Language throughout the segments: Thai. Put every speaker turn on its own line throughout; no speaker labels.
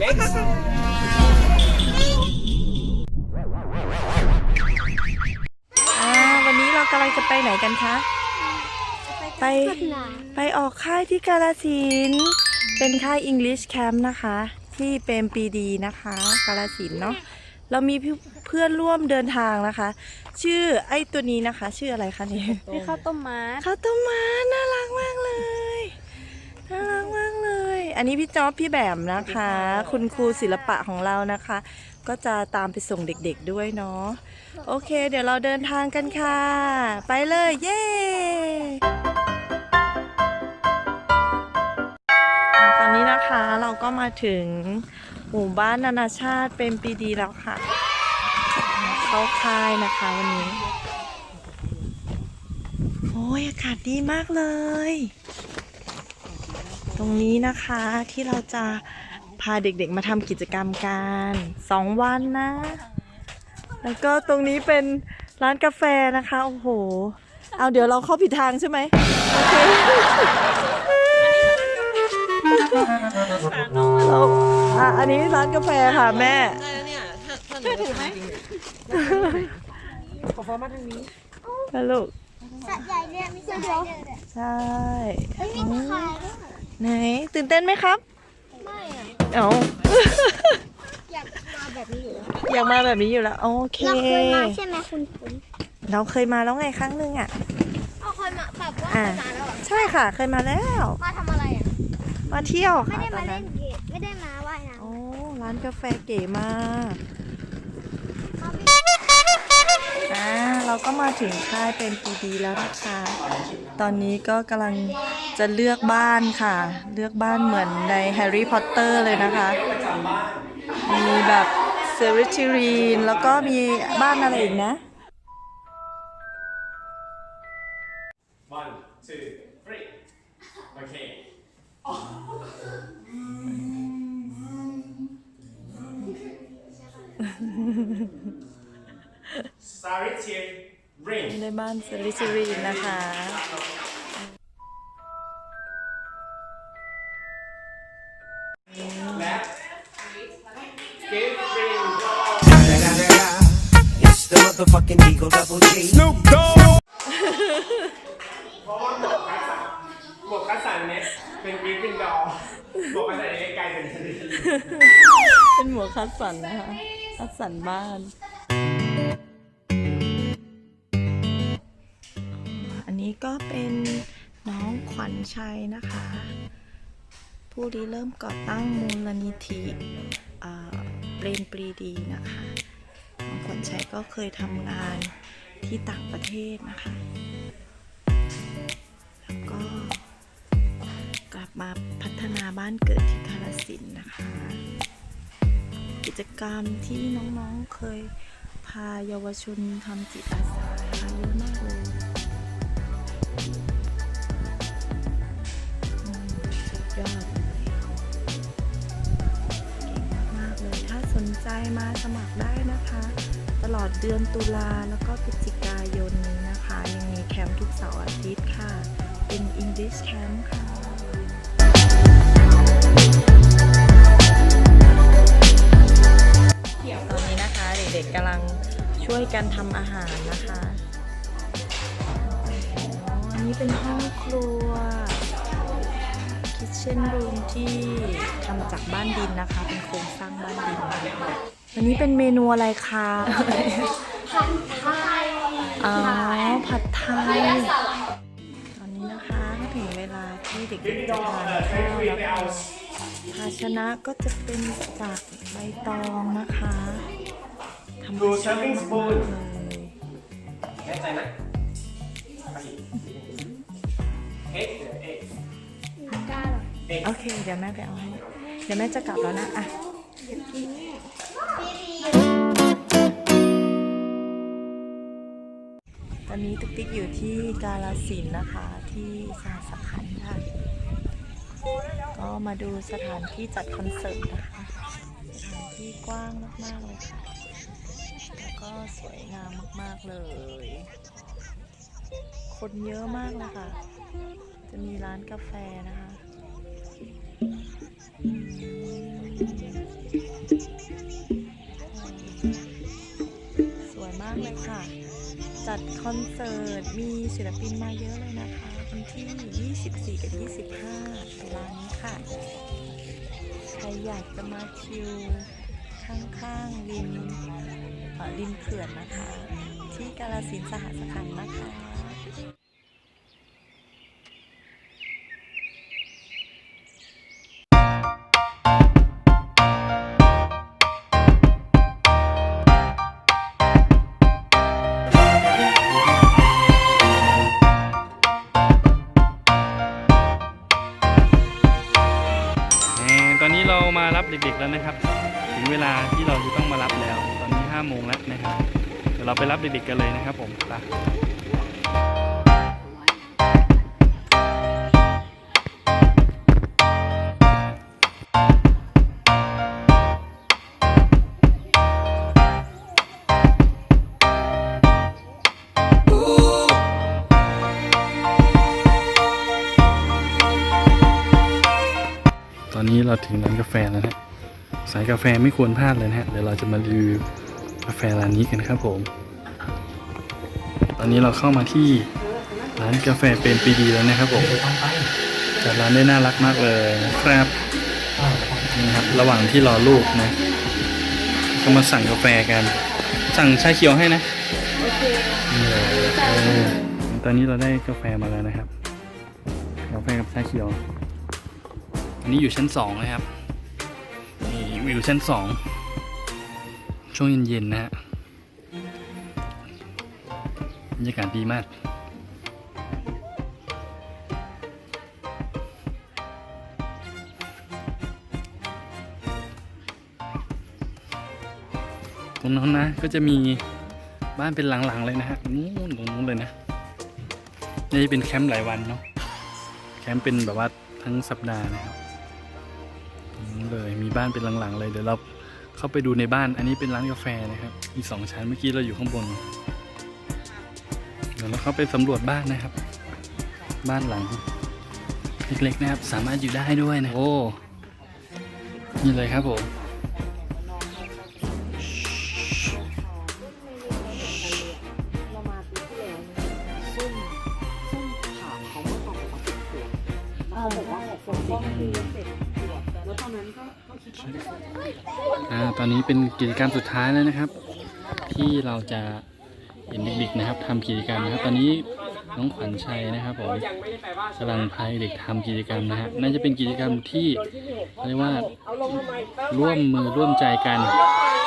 next
อ่าวันนี้เรากำลังจะไปไหนกันคะ ไป ไปออกค่ายที่กาลสินธุ์เป็นค่าย English Camp นะคะ ที่เป็นปีดีนะคะ กาลสินธุ์เนาะ เรามีเพื่อนร่วมเดินทางนะคะ ชื่อไอ้ตัวนี้นะคะ ชื่ออะไรคะเนี่ย
มีข้าวต้มมัด
ข้าวต้มมัดน่ารักมากเลย น่ารักมากเลย อันนี้พี่จ๊อบพี่แบมนะคะ คุณครูศิลปะของเรานะคะ ก็จะตามไปส่งเด็กๆด้วยเนาะโอเค เดี๋ยวเราเดินทางกันค่ะ ไปเลยเย้อ่าตอนนี้นะคะเราก็มาถึงหมู่บ้านนานาชาติเป็นปีดีแล้วค่ะ เข้าค่ายนะคะวันนี้ โอ้ยอากาศดีมากเลย ตรงนี้นะคะที่เราจะพาเด็กๆมาทำกิจกรรมกันสองวันนะ แล้วก็ตรงนี้เป็นร้านกาแฟนะคะ โอ้โห เอาเดี๋ยวเราเข้าผิดทางใช่ไหมโอเคเราอะอันนี้ร้านกาแฟค่ะแม่
ช่วยถือไหม
แล้วลูก
สัตว์ใหญ่เนี่ยมีสัตว์ใหญ่เนี่ย
ใช่
เฮ้ยมีตะข่ายด้วย
ไหน ตื่นเต้นไหมครับ
ไม่อะ
เอา
อยากมาแบบนี้อยู่แล้ว
อยากมาแบบนี้อยู่แล้ว โอเค
เราเคยมาใช่ไหมคุณคุณ
เราเคยมาแล้วไงครั้งหนึ่งอะ
เราเคยมาแบบว่า
อะ
นานแล้วเหรอ
ใช่ค่ะ เคยมาแล้ว
มาทำอะไรอะ
มาเที่ยว
ไม่
ค่ะ
ได้
ตอ
มานเล่
นั้น
นเกมไม่ได้มาว่ายน้
โอ้ร้านกาแฟเก๋มาก อ่าเราก็มาถึงค่ายเป็นปีดีแล้วนะคะ ตอนนี้ก็กำลังจะเลือกบ้านค่ะ เลือกบ้านเหมือนในแฮร์รี่พอตเตอร์เลยนะคะ มีแบบเซริชิรีน แล้วก็มีบ้านอะไรอีกนะ บ้านเซริทิรีนนะคะ
Left. Give ring.
It's the motherfucking Eagle Double G. Snoop
เพราะว่าหมวกคัสสันหมวกคัสสันเนี่ยเป็นกริฟฟินดอร์หมวกคัสสันเนี่ยไกลเป็นชนิด
เป็นหมวกคัดสันนะคะคัดสันบ้าน นี้ก็เป็นน้องขวัญชัยนะคะ ผู้ที่เริ่มก่อตั้งมูลนิธิเปรมปรีดีนะคะน้องขวัญชัยก็เคยทำงานที่ต่างประเทศนะคะ แล้วก็กลับมาพัฒนาบ้านเกิดที่กาฬสินนะคะ กิจกรรมที่น้องๆเคยพาเยาวชนทำจิตอา ใจมาสมัครได้นะคะ ตลอดเดือนตุลาแล้วก็พฤศจิกายนนี้นะคะยังมีแคมป์ทุกเสาร์อาทิตย์ค่ะ เป็น English Camp ค่ะตอนนี้นะคะเด็กๆกำลังช่วยกันทำอาหารนะคะอ๋ออันนี้เป็นห้องครัว Kitchen Room ที่ทำจากบ้านดินนะคะ เป็นโครงสร้างบ้านดินนะคะอันนี้เป็นเมนูอะไรคะ
ผัดไทย
อ๋อผัดไทยตอนนี้นะคะถึงเวลาที่เด็กๆจะทานข้าวแล้วค่ะภาชนะก็จะเป็นจากใบตองนะคะธรรมชาติมากๆเลย
แน่ใจไหมเอ็
โอเค เดี๋ยวแม่ไปเอาให้ เดี๋ยวแม่จะกลับแล้วนะอะตอนนี้ตุ๊กติ๊กอยู่ที่กาลสินนะคะ ที่สหสขันธ์ค่ะ ก็มาดูสถานที่จัดคอนเสิร์ตนะคะ สถานที่กว้างมาก ๆ เลยค่ะ แล้วก็สวยงามมาก ๆ เลย คนเยอะมากเลยค่ะ จะมีร้านกาแฟนะคะ สวยมากเลยค่ะ จัดคอนเสิร์ต มีศิลปินมาเยอะเลยนะคะวันที่ 24 กับ 25ตุลานี้ค่ะ ใครอยากจะมาชิลข้างๆริมริมเขื่อนนะคะ ที่กาลสินสหสถาน
นะคะ 5โมงแล้วนะครับเดี๋ยวเราไปรับเด็กๆกันเลยนะครับผมไปตอนนี้เราถึงร้านกาแฟแล้วนะสายกาแฟไม่ควรพลาดเลยนะฮะ เดี๋ยวเราจะมารีวิว กาแฟร้านนี้กันครับผม ตอนนี้เราเข้ามาที่ร้านกาแฟเป็นปีดีแล้วนะครับผมจัดร้านได้น่ารักมากเลยนะครับนี่นะครับ ระหว่างที่รอลูกนะ ก็มาสั่งกาแฟกัน สั่งชาเขียวให้นะนี่เลยเออตอนนี้เราได้กาแฟมาแล้วนะครับ กาแฟกับชาเขียว อันนี้อยู่ชั้นสองนะครับ นี่วิวชั้นสอง ช่วงเย็นๆนะฮะบรรยากาศดีมากตรงนั้นนะก็จะมีบ้านเป็นหลังๆเลยนะฮะนู้นตรงนู้นเลยนะนี่เป็นแคมป์หลายวันเนาะแคมป์เป็นแบบว่าทั้งสัปดาห์นะครับตรงนู้นเลยมีบ้านเป็นหลังๆเลยเดี๋ยวเรา เข้าไปดูในบ้าน อันนี้เป็นร้านกาแฟนะครับ มีสองชั้นเมื่อกี้เราอยู่ข้างบน เดี๋ยวเราเข้าไปสำรวจบ้านนะครับ บ้านหลังเล็กๆนะครับ สามารถอยู่ได้ด้วยนะ โอ้ นี่เลยครับผมอ่า ตอนนี้เป็นกิจกรรมสุดท้ายแล้วนะครับ ที่เราจะเห็นเด็กๆนะครับทำกิจกรรมนะครับ ตอนนี้น้องขวัญชัยนะครับผม
ยังไม่ได้แปลว่ากำ
ลังพาเด็กทำกิจกรรมนะฮะน่าจะเป็นกิจกรรมที่เรียกว่า
เอาลงมาใหม่เติม
ร่วมมือร่วมใจกัน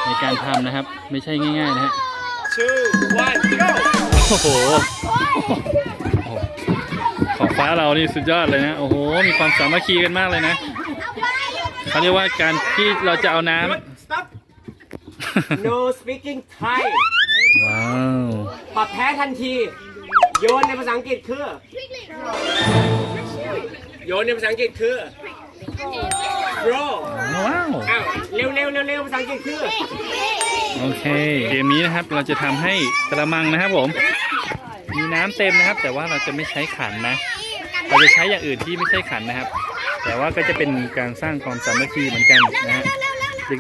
ในการทำนะครับ ไม่ใช่ง่ายๆนะฮะ
ชื่อ one go
โอ้โหโอ้โห ของฟ้าเรานี่สุดยอดเลยนะ โอ้โห มีความสามัคคีกันมากเลยนะ เขาเรียกว่าการที่เราจะเอาน้ำ
stop no speaking Thai
ว้าว
ปรับแพ้ทันที โยนในภาษาอังกฤษคือ โยนในภาษาอังกฤษคือ bro
ว้าว
อ้าวเร็วเร็วเร็วเร็วภาษาอังกฤษคือ
โอเค เกมนี้นะครับเราจะทำให้กระมังนะครับผม มีน้ำเต็มนะครับ แต่ว่าเราจะไม่ใช้ขันนะ เราจะใช้อย่างอื่นที่ไม่ใช่ขันนะครับ แต่ว่าก็จะเป็นการสร้างความสามัคคีเหมือนกันนะฮะ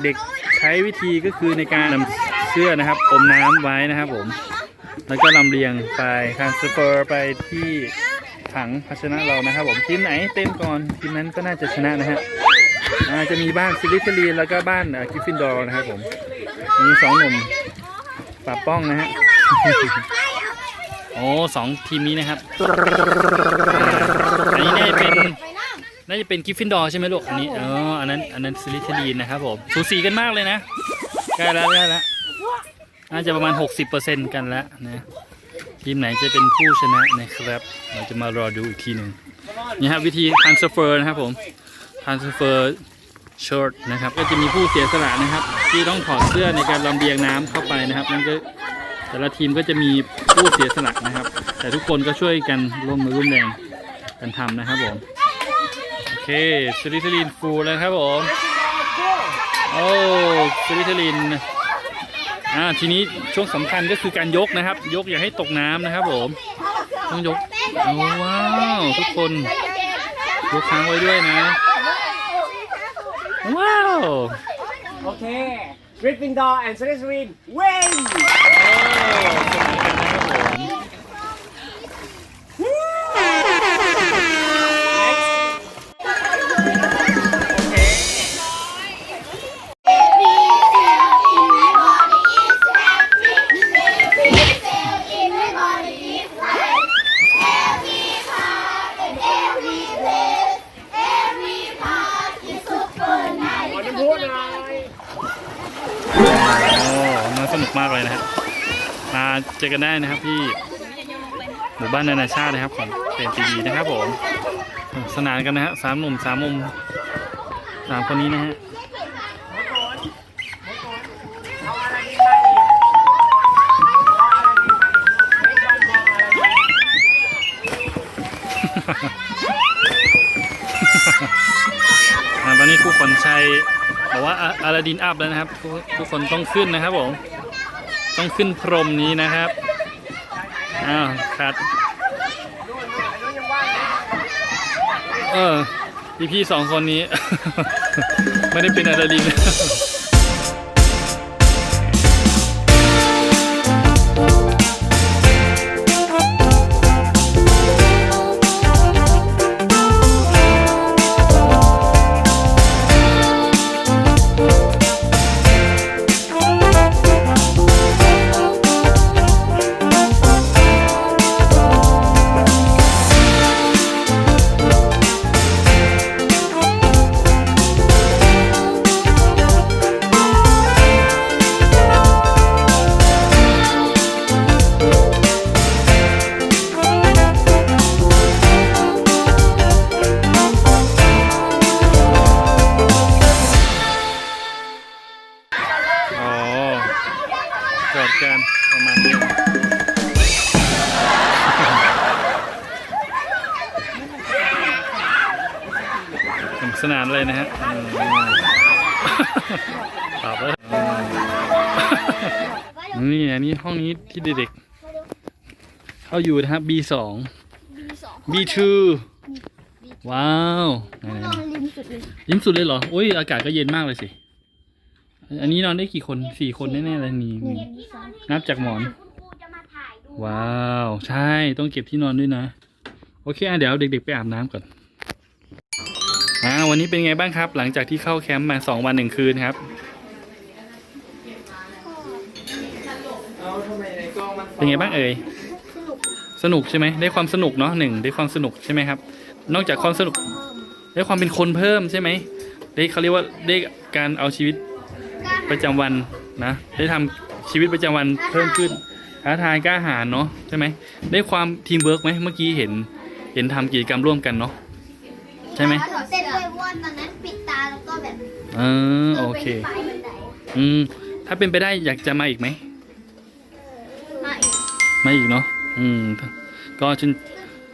เด็กๆใช้วิธีก็คือในการนำเสื้อนะครับอมน้ำไว้นะครับผม แล้วก็ลำเลียงไปทางสเปอร์ไปที่ถังภาชนะเรานะครับ ผมทีมไหนเต็มก่อนทีมนั้นก็น่าจะชนะนะฮะอ่าจะมีบ้านซิลิทรีนแล้วก็บ้านกิฟฟินดอร์นะครับผมมีสองหนุ่มปราบป้องนะฮะโอ้สองทีมนี้นะครับอันนี้น่าจะเป็น น่าจะเป็นกิฟฟินดอร์ใช่ไหมลูกอันนี้อ๋ออันนั้นอันนั้นซิลิทรีนนะครับผมสูสีกันมากเลยนะใกล้แล้วใกล้แล้วน่าจะประมาณ 60%กันแล้วนะทีมไหนจะเป็นผู้ชนะนะครับ เราจะมารอดูอีกทีหนึ่งนี่ครับวิธี transfer นะครับผม transfer shirt นะครับก็จะมีผู้เสียสละนะครับ ที่ต้องถอดเสื้อในการลำเลียงน้ำเข้าไปนะครับนั่นก็แต่ละทีมก็จะมีผู้เสียสละนะครับ แต่ทุกคนก็ช่วยกันร่วมมือร่วมแรงกันทำนะครับผม เคสลิทลินฟูแล้วครับผม โอ้สลิทลินอ่าทีนี้ช่วงสำคัญก็คือการยกนะครับ ยกอย่าให้ตกน้ำนะครับผมต้องยกโอ้ว้าวทุกคนยกค้างไว้ด้วยนะ ว้าว
โอเค Gryffindor and Slytherin win
เจอกันได้นะครับที่หมู่บ้านนานาชาตินะครับของเป็นปีดีนะครับผมสนานกันนะฮะสามหนุ่มสามมุมสามคนนี้นะฮะ
เอาอะไรดีมาอีกเอาอะไรดีมา
ฮ่าตอนนี้ครูขวัญชัยบอกว่าอาลาดินอัพแล้วนะครับทุกทุกคนต้องขึ้นนะครับผม ต้องขึ้นพรมนี้นะครับ อ้าวขาดเออพี่พี่สองคนนี้ ไม่ได้เป็นอาลาดิน สนุกสนานเลยนะฮะอืมตอบแล้วนี่อันนี้ห้องนี้ที่เด็กๆเข้าอยู่นะครับ B2 B2 ว้าวไหน
นอนริมสุดเลย
ๆยิ้มสุดเลยเหรออุ้ยอากาศก็เย็นมากเลยสิ อันนี้นอนได้กี่คนสี่คนแน่ๆเลยนี่นี่นับจากหมอน ว้าว ใช่ต้องเก็บที่นอนด้วยนะ โอเคอะเดี๋ยวเด็กๆไปอาบน้ำก่อนอ่า วันนี้เป็นไงบ้างครับ หลังจากที่เข้าแคมป์มาสองวันหนึ่งคืนครับ เป็นไงบ้างเอ่ยสนุกใช่ไหมได้ความสนุกเนาะหนึ่งได้ความสนุกใช่ไหมครับ นอกจากความสนุกได้ความเป็นคนเพิ่มใช่ไหมได้เขาเรียกว่าได้การเอาชีวิตประจำวันนะได้ทำชีวิตประจำวันเพิ่มขึ้นท้าทายกล้าหาญเนาะใช่ไหมได้ความทีมเวิร์กไหมเมื่อกี้เห็นเห็นทำกิจกรรมร่วมกันเนาะ ใช่ไหม
ถอดเส้นด้วยเพราะว่าตอนนั้นปิดตาแล้วก็แบบ
เออโอเค
ไปบันได
อืม ถ้าเป็นไปได้อยากจะมาอีกไหม
มาอีก
มาอีกเนาะอืม ก็เชิญ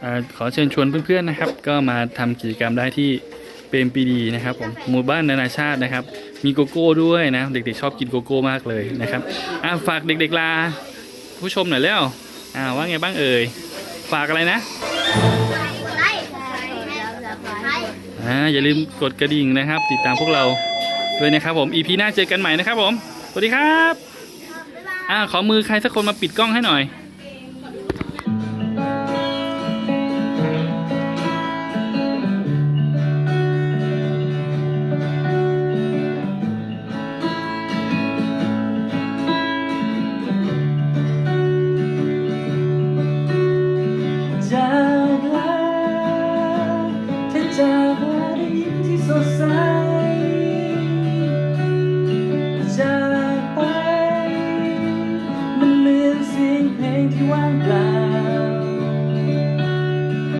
อ่าขอเชิญชวนเพื่อนๆนะครับ ก็มาทำกิจกรรมได้ที่เปรมปรีดีนะครับผมหมู่บ้านนานาชาตินะครับ มีโกโก้ด้วยนะ เด็กๆชอบกินโกโก้มากเลยนะครับอ่าฝากเด็กๆลา ผู้ชมหน่อยแล้วอ่าว่าไงบ้างเอ่ยฝากอะไรนะ
ไล่แล้วจะไป
อ่าอย่าลืมกดกระดิ่งนะครับ ติดตามพวกเราด้วยนะครับผม EP หน้าเจอกันใหม่นะครับผม สวัสดีครับ อ่าขอมือใครสักคนมาปิดกล้องให้หน่อย